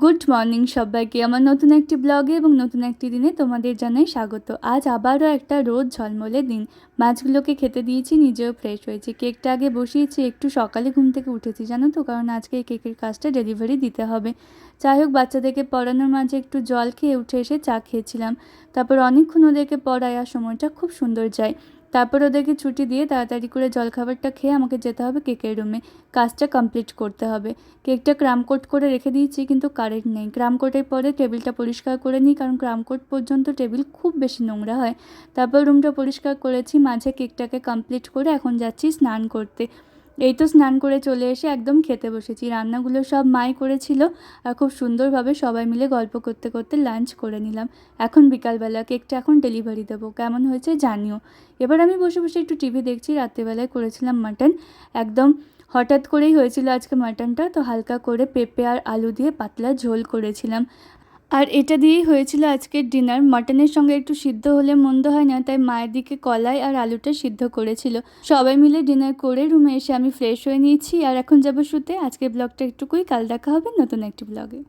Good morning সবাইকে। আমার নতুন একটি ব্লগে এবং নতুন একটি দিনে তোমাদের জানাই স্বাগত। আজ আবারও একটা রোদ ঝলমলে দিন। মাছগুলোকে খেতে দিয়েছি, নিজেও ফ্রেশ হয়েছি। কেকটা আগে বসিয়েছি, একটু সকালে ঘুম থেকে উঠেছি, জানো তো? কারণ আজকে এই কেকের কাজটা ডেলিভারি দিতে হবে। যাই হোক, বাচ্চাদেরকে পড়ানোর মাঝে একটু জল খেয়ে উঠে এসে চা খেয়েছিলাম। তারপর অনেকক্ষণ ওদেরকে পড়ায় আর সময়টা খুব সুন্দর যায়। তারপর ওদেরকে ছুটি দিয়ে তাড়াতাড়ি করে জলখাবারটা খেয়ে আমাকে যেতে হবে কেকের রুমে। কাজটা কমপ্লিট করতে হবে। কেকটা ক্রামকোট করে রেখে দিয়েছি, কিন্তু কারেন্ট নেই। ক্রামকোটের পরে টেবিলটা পরিষ্কার করে নিই, কারণ ক্রামকোট পর্যন্ত টেবিল খুব বেশি নোংরা হয়। তারপর রুমটা পরিষ্কার করেছি, মাঝে কেকটাকে কমপ্লিট করে এখন যাচ্ছি স্নান করতে। এই তো স্নান করে চলে এসে একদম খেতে বসেছি। রান্নাগুলো সব মাই করেছিল আর খুব সুন্দরভাবে সবাই মিলে গল্প করতে করতে লাঞ্চ করে নিলাম। এখন বিকালবেলা কেকটা এখন ডেলিভারি দেবো। কেমন হয়েছে জানিও। এবার আমি বসে বসে একটু টিভি দেখছি। রাত্রেবেলায় করেছিলাম মাটন একদম হঠাৎ করেই হয়েছিল আজকে মাটনটা তো হালকা করে পেঁপে আর আলু দিয়ে পাতলা ঝোল করেছিলাম। আর এটা দিয়েই হয়েছিল আজকের ডিনার। মাটনের সঙ্গে একটু সিদ্ধ হলে মন্দ হয় না, তাই মায়ের দিকে কলাই আর আলুটা সিদ্ধ করেছিল। সবাই মিলে ডিনার করে রুমে এসে আমি ফ্রেশ হয়ে নিয়েছি। আর এখন যাব শুতে। আজকের ব্লগটা একটুকুই। কাল দেখা হবে নতুন একটি ব্লগে।